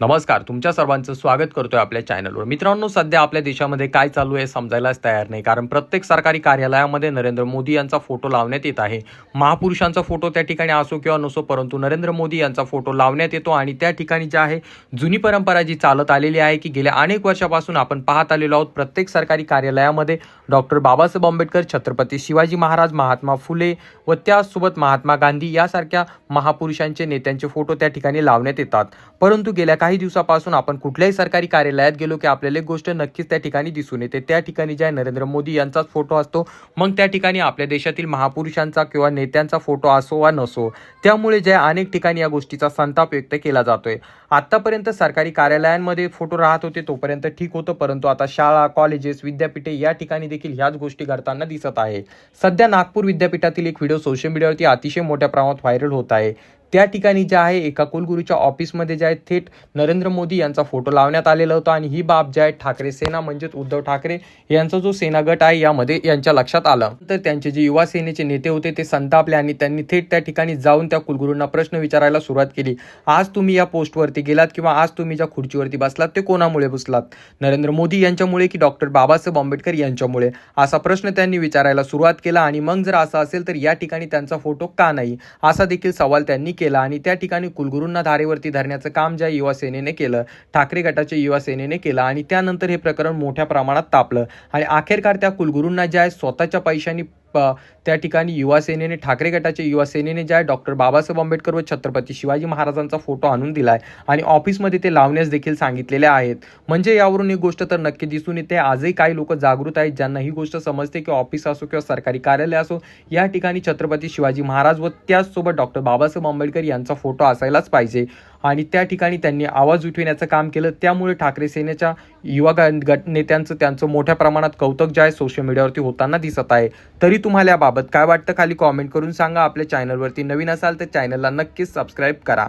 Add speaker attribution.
Speaker 1: नमस्कार तुमच्या सर्वांचं स्वागत करतोय आपल्या चॅनलवर मित्रांनो सध्या आपल्या देशामध्ये काय चालू आहे समजायलाच तयार नाही कारण प्रत्येक सरकारी कार्यालयामध्ये नरेंद्र मोदी यांचा फोटो लावण्यात येत आहे. महापुरुषांचा फोटो त्या ठिकाणी असो किंवा नसो परंतु नरेंद्र मोदी यांचा फोटो लावण्यात येतो आणि त्या ठिकाणी जे आहे जुनी परंपरा जी चालत आलेली आहे की गेल्या अनेक वर्षापासून आपण पाहत आलेलो आहोत प्रत्येक सरकारी कार्यालयामध्ये डॉक्टर बाबासाहेब आंबेडकर छत्रपती शिवाजी महाराज महात्मा फुले व त्यासोबत महात्मा गांधी यासारख्या महापुरुषांचे नेत्यांचे फोटो त्या ठिकाणी लावण्यात येतात. परंतु गेल्या काही दिवसापासून आपण कुठल्याही सरकारी कार्यालयात गेलो की आपल्याला एक गोष्ट नक्कीच त्या ठिकाणी दिसून येते. त्या ठिकाणी ज्या नरेंद्र मोदी यांचाच फोटो असतो मग त्या ठिकाणी आपल्या देशातील महापुरुषांचा किंवा नेत्यांचा फोटो असो वा नसो त्यामुळे ज्या अनेक ठिकाणी या गोष्टीचा संताप व्यक्त केला जातोय. आतापर्यंत सरकारी कार्यालयांमध्ये फोटो राहत होते तोपर्यंत ठीक होतं परंतु आता शाळा कॉलेजेस विद्यापीठे या ठिकाणी देखील ह्याच गोष्टी घडताना दिसत आहे. सध्या नागपूर विद्यापीठातील एक व्हिडिओ सोशल मीडियावरती अतिशय मोठ्या प्रमाणात व्हायरल होत आहे. त्या ठिकाणी जे आहे एका कुलगुरूच्या ऑफिसमध्ये जे आहे थेट नरेंद्र मोदी यांचा फोटो लावण्यात आलेला होता. आणि ही बाब जी आहे ठाकरे सेना म्हणजेच उद्धव ठाकरे यांचा जो सेना गट आहे यामध्ये यांच्या लक्षात आलं. तर त्यांचे जे युवा सेनेचे नेते होते ते संतापले आणि त्यांनी थेट त्या ठिकाणी जाऊन त्या कुलगुरूंना प्रश्न विचारायला सुरुवात केली. आज तुम्ही या पोस्टवरती गेलात किंवा आज तुम्ही ज्या खुर्चीवरती बसलात ते कोणामुळे बसलात? नरेंद्र मोदी यांच्यामुळे की डॉक्टर बाबासाहेब आंबेडकर यांच्यामुळे? असा प्रश्न त्यांनी विचारायला सुरुवात केला. आणि मग जर असं असेल तर या ठिकाणी त्यांचा फोटो का नाही? असा देखील सवाल त्यांनी केला आणि त्या ठिकाणी कुलगुरूंना धारेवरती धरण्याचं काम ज्या युवा सेनेने केलं ठाकरे गटाच्या युवा सेनेने केलं आणि त्यानंतर हे प्रकरण मोठ्या प्रमाणात तापलं. आणि अखेरकार त्या कुलगुरूंना ज्या स्वतःच्या पैशांनी त्या ठिकाणी युवासेनेने ठाकरे गटाच्या युवासेनेने जे आहे डॉक्टर बाबासाहेब आंबेडकर व छत्रपती शिवाजी महाराजांचा फोटो आणून दिला आहे आणि ऑफिसमध्ये ते लावण्यास देखील सांगितलेले आहेत. म्हणजे यावरून एक गोष्ट तर नक्की दिसून येते आजही काही लोक जागृत आहेत ज्यांना ही गोष्ट समजते की ऑफिस असो किंवा सरकारी कार्यालय असो या ठिकाणी छत्रपती शिवाजी महाराज व त्याचसोबत डॉक्टर बाबासाहेब आंबेडकर यांचा फोटो असायलाच पाहिजे. आणि त्या ठिकाणी त्यांनी आवाज उठविण्याचं काम केलं. त्यामुळे ठाकरे सेनेच्या युवा गट नेत्यांचं त्यांचं मोठ्या प्रमाणात कौतुक जे आहे सोशल मीडियावरती होताना दिसत आहे. तरी तुम्हाला याबाबत काय वाटतं? खाली कॉमेंट करून सांगा. आपल्या चॅनलवरती नवीन असाल तर चॅनलला नक्कीच सबस्क्राईब करा.